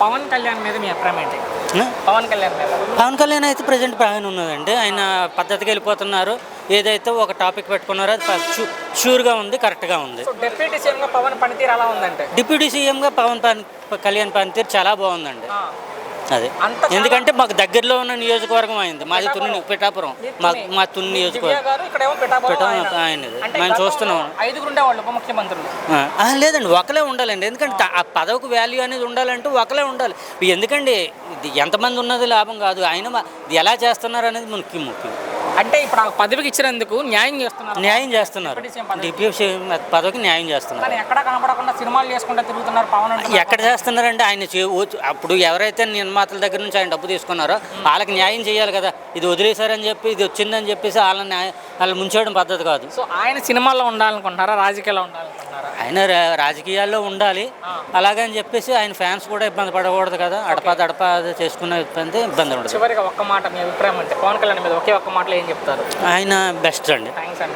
పవన్ కళ్యాణ్ మీద మీ అభిప్రాయం ఏంటి? పవన్ కళ్యాణ్ మీద. పవన్ కళ్యాణ్ అయితే ప్రజెంట్ బాగానే ఉన్నదండి. ఆయన పద్ధతికి వెళ్ళిపోతున్నారు. ఏదైతే ఒక టాపిక్ పెట్టుకున్నారో అది షూర్గా ఉంది కరెక్ట్గా ఉంది. డిప్యూటీ సీఎం గా పవన్ పనితీరు ఎలా ఉందంటే? డిప్యూటీ సీఎంగా పవన్ పన్- కళ్యాణ్ పనితీరు చాలా బాగుందండి. అదే. ఎందుకంటే మాకు దగ్గరలో ఉన్న నియోజకవర్గం అయింది. మాది తుని పిఠాపురం. మా మా తుని నియోజకవర్గం. ఆయనది. గతంలో చూస్తున్నాం. లేదండి ఒకలే ఉండాలండి. ఎందుకంటే ఆ. పదవికి వాల్యూ అనేది ఉండాలంటే ఒకలే ఉండాలి. ఎందుకండి ఎంతమంది ఉన్నది లాభం కాదు. ఆయన ఎలా చేస్తున్నారు అనేది ముఖ్యం ముఖ్యం. అంటే ఇప్పుడు ఆ పదవికి ఇచ్చినందుకు న్యాయం చేస్తున్నారు. న్యాయం చేస్తున్నారు. డిప్యూటీ పదవికి. న్యాయం చేస్తున్నారు. ఎక్కడ కనపడకుండా సినిమాలు చేసుకుంటూ తిరుగుతున్నారు పవన్. ఎక్కడ చేస్తున్నారంటే ఆయన అప్పుడు ఎవరైతే నిర్మాతల దగ్గర నుంచి ఆయన డబ్బు తీసుకున్నారో వాళ్ళకి న్యాయం చేయాలి కదా. ఇది వదిలేశారని చెప్పి ఇది వచ్చిందని చెప్పేసి వాళ్ళని న్యాయ- వాళ్ళు ముంచేయడం పద్ధతి కాదు. సో ఆయన సినిమాల్లో ఉండాలనుకుంటున్నారా? రాజకీయాల్లో ఉండాలనుకుంటున్నారా? ఆయన రాజకీయాల్లో ఉండాలి. అలాగని చెప్పేసి ఆయన ఫ్యాన్స్ కూడా ఇబ్బంది పడకూడదు కదా. అడపా దడపా చేసుకున్న ఇబ్బంది ఇబ్బంది ఉండదు. చివరిగా ఒక్క మాట మీ అభిప్రాయం అంటే పవన్ కళ్యాణ్ మీద ఒకే ఒక్క మాటలో ఏం చెప్తారు? ఆయన బెస్ట్ అండి. థ్యాంక్స్ అండి.